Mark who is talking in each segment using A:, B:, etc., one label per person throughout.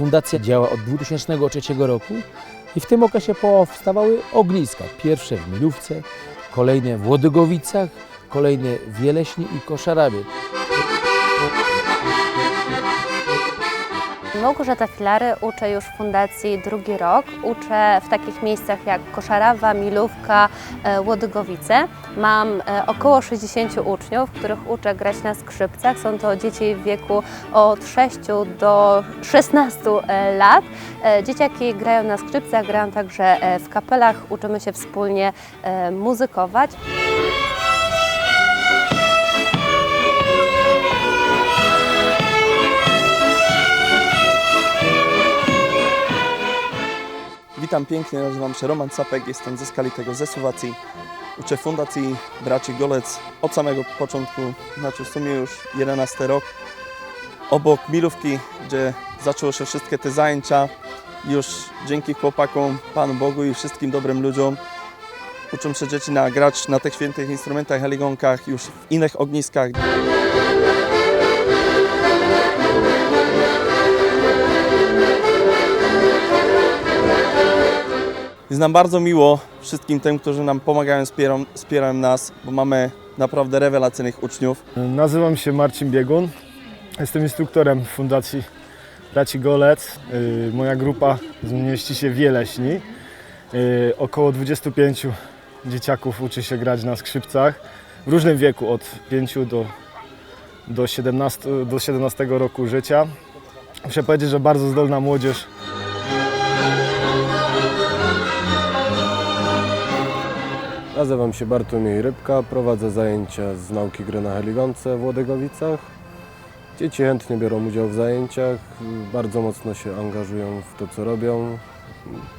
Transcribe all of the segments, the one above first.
A: Fundacja działa od 2003 roku i w tym okresie powstawały ogniska. Pierwsze w Milówce, kolejne w Łodygowicach, kolejne w Jeleśni i Koszarawie.
B: Małgorzata Filary uczę już w fundacji drugi rok. Uczę w takich miejscach jak Koszarawa, Milówka, e, Łodygowice. Mam e, około 60 uczniów, których uczę grać na skrzypcach. Są to dzieci w wieku od 6 do 16 e, lat. Dzieciaki grają na skrzypcach, grają także w kapelach. Uczymy się wspólnie muzykować.
C: Witam pięknie, nazywam się Roman Sapek, jestem ze Skalitego, ze Słowacji. Uczę Fundacji Braci Golec od samego początku, znaczy w sumie już 11 rok. Obok Milówki, gdzie zaczęło się wszystkie te zajęcia, już dzięki chłopakom, Panu Bogu i wszystkim dobrym ludziom uczą się dzieci na grać na tych świętych instrumentach, heligonkach, już w innych ogniskach. Jest nam bardzo miło wszystkim tym, którzy nam pomagają, wspierają, nas, bo mamy naprawdę rewelacyjnych uczniów.
D: Nazywam się Marcin Biegun. Jestem instruktorem Fundacji Braci Golec. Yy, Moja grupa mieści się w Jeleśni. Yy, Około 25 dzieciaków uczy się grać na skrzypcach w różnym wieku, od 5 do, do, 17, do 17 roku życia. Muszę powiedzieć, że bardzo zdolna młodzież.
E: Nazywam się Bartłomiej Rybka, prowadzę zajęcia z nauki gry na heligonce w Łodygowicach. Dzieci chętnie biorą udział w zajęciach, bardzo mocno się angażują w to, co robią,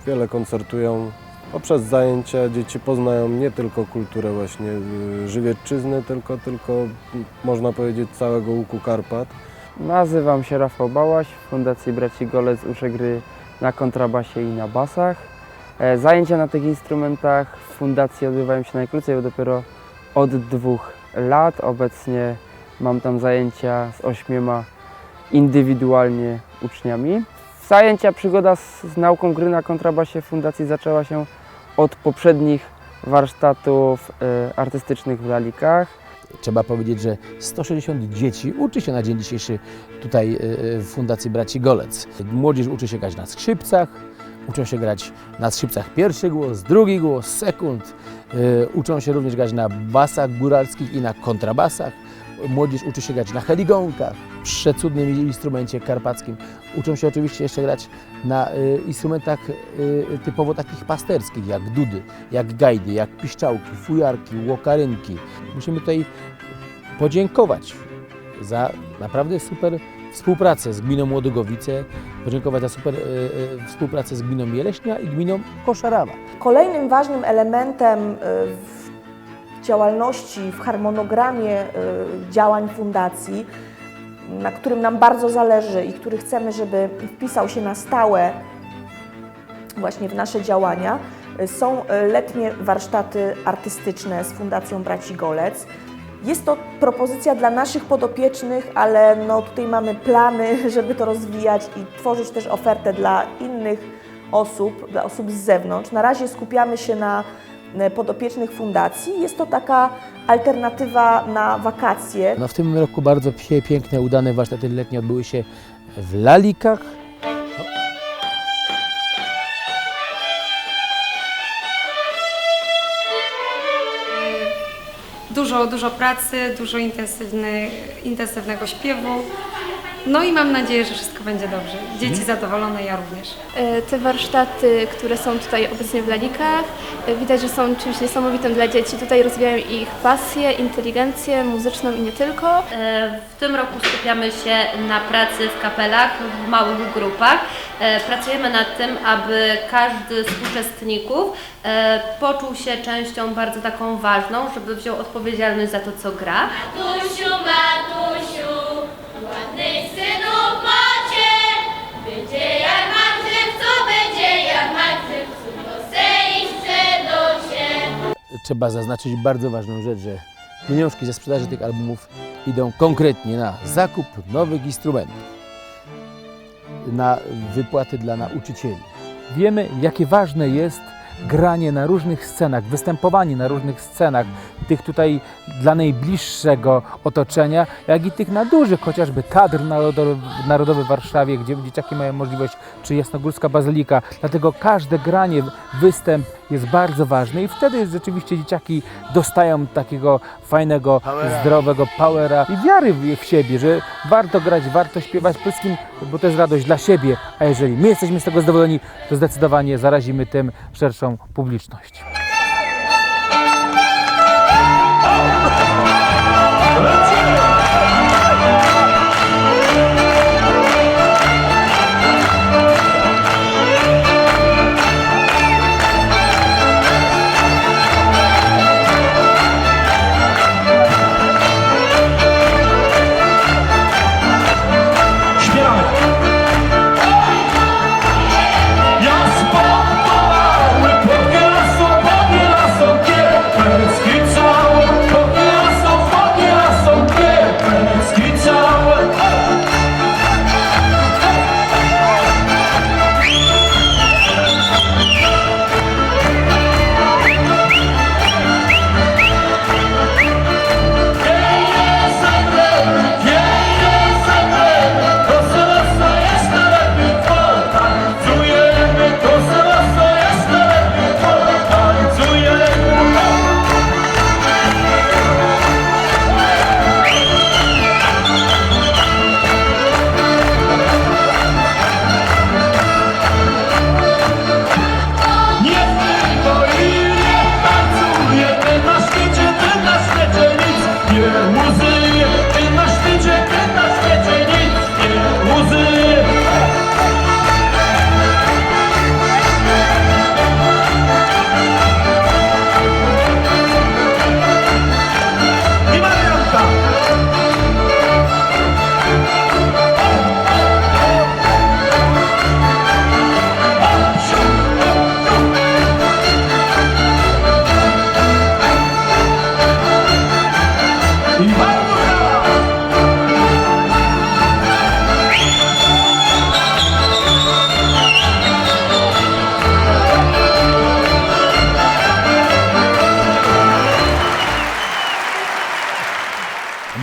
E: wiele koncertują. Poprzez zajęcia dzieci poznają nie tylko kulturę właśnie y, żywiecczyzny, tylko, tylko można powiedzieć całego łuku Karpat.
F: Nazywam się Rafał Bałaś, w Fundacji Braci Golec uczę gry na kontrabasie i na basach. E, Zajęcia na tych instrumentach w Fundacji odbywają się najkrócej, bo dopiero od dwóch lat. Obecnie mam tam zajęcia z ośmioma indywidualnie uczniami. Zajęcia, przygoda z, z nauką gry na kontrabasie Fundacji zaczęła się od poprzednich warsztatów e, artystycznych w Lalikach.
A: Trzeba powiedzieć, że 160 dzieci uczy się na dzień dzisiejszy tutaj y, w Fundacji Braci Golec. Młodzież uczy się grać na skrzypcach, uczą się grać na skrzypcach pierwszy głos, drugi głos, sekund. Y, Uczą się również grać na basach góralskich i na kontrabasach. Młodzież uczy się grać na heligonkach, przecudnym instrumencie karpackim. Uczą się oczywiście jeszcze grać na y, instrumentach y, typowo takich pasterskich, jak dudy, jak gajdy, jak piszczałki, fujarki, łokarynki. Musimy tutaj podziękować za naprawdę super współpracę z gminą Łodygowice, podziękować za super y, y, współpracę z gminą Jeleśnia i gminą Koszarawa.
G: Kolejnym ważnym elementem y, w działalności, w harmonogramie działań fundacji, na którym nam bardzo zależy i który chcemy, żeby wpisał się na stałe właśnie w nasze działania, są letnie warsztaty artystyczne z Fundacją Braci Golec. Jest to propozycja dla naszych podopiecznych, ale no tutaj mamy plany, żeby to rozwijać i tworzyć też ofertę dla innych osób, dla osób z zewnątrz. Na razie skupiamy się na e, podopiecznych fundacji. Jest to taka alternatywa na wakacje.
A: No w tym roku bardzo piękne, udane warsztaty letnie odbyły się w Lalikach.
H: Dużo, dużo pracy, dużo intensywny, intensywnego śpiewu. No i mam nadzieję, że wszystko będzie dobrze. Dzieci zadowolone, ja również.
I: E, Te warsztaty, które są tutaj obecnie w Lalikach, e, widać, że są czymś niesamowitym dla dzieci. Tutaj rozwijają ich pasję, inteligencję muzyczną i nie tylko.
B: E, W tym roku skupiamy się na pracy w kapelach, w małych grupach. Pracujemy nad tym, aby każdy z uczestników poczuł się częścią bardzo taką ważną, żeby wziął odpowiedzialność za to, co gra.
J: Matusiu, Matusiu,
A: Trzeba zaznaczyć bardzo ważną rzecz, że pieniążki ze sprzedaży tych albumów idą konkretnie na zakup nowych instrumentów. na wypłaty dla nauczycieli.
K: Wiemy, jakie ważne jest granie na różnych scenach, występowanie na różnych scenach, tych tutaj dla najbliższego otoczenia, jak i tych na dużych, chociażby Teatr Narodowy, Narodowy w Warszawie, gdzie dzieciaki mają możliwość, czy Jasnogórska Bazylika. Dlatego każde granie, występ jest bardzo ważny i wtedy rzeczywiście dzieciaki dostają takiego fajnego, zdrowego powera i wiary w, w siebie, że warto grać, warto śpiewać. Wszystkim, bo to jest radość dla siebie, a jeżeli my jesteśmy z tego zadowoleni, to zdecydowanie zarazimy tym szerszą publiczność.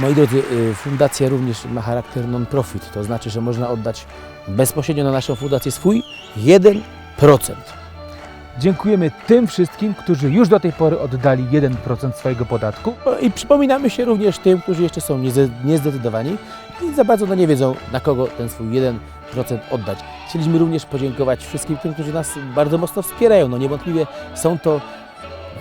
A: Moi drodzy, y, fundacja również ma charakter non-profit, to znaczy, że można oddać bezpośrednio na naszą fundację swój 1%.
K: Dziękujemy tym wszystkim, którzy już do tej pory oddali 1% swojego podatku.
A: No I przypominamy się również tym, którzy jeszcze są niezdecydowani i za bardzo no nie wiedzą, na kogo ten swój 1% oddać. Chcieliśmy również podziękować wszystkim tym, którzy nas bardzo mocno wspierają. No niewątpliwie są to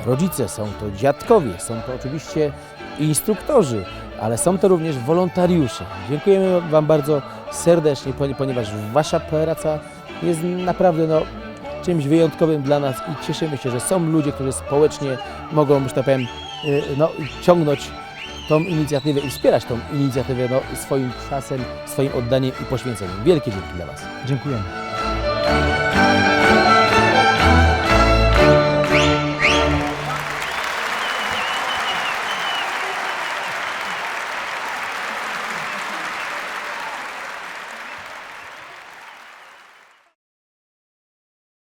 A: rodzice, są to dziadkowie, są to oczywiście instruktorzy, ale są to również wolontariusze. Dziękujemy Wam bardzo serdecznie, poni- ponieważ Wasza praca jest naprawdę no, czymś wyjątkowym dla nas i cieszymy się, że są ludzie, którzy społecznie mogą, że tak powiem, y, no, ciągnąć tą inicjatywę i wspierać tą inicjatywę no, swoim czasem, swoim oddaniem i poświęceniem. Wielkie dzięki dla Was.
K: Dziękujemy.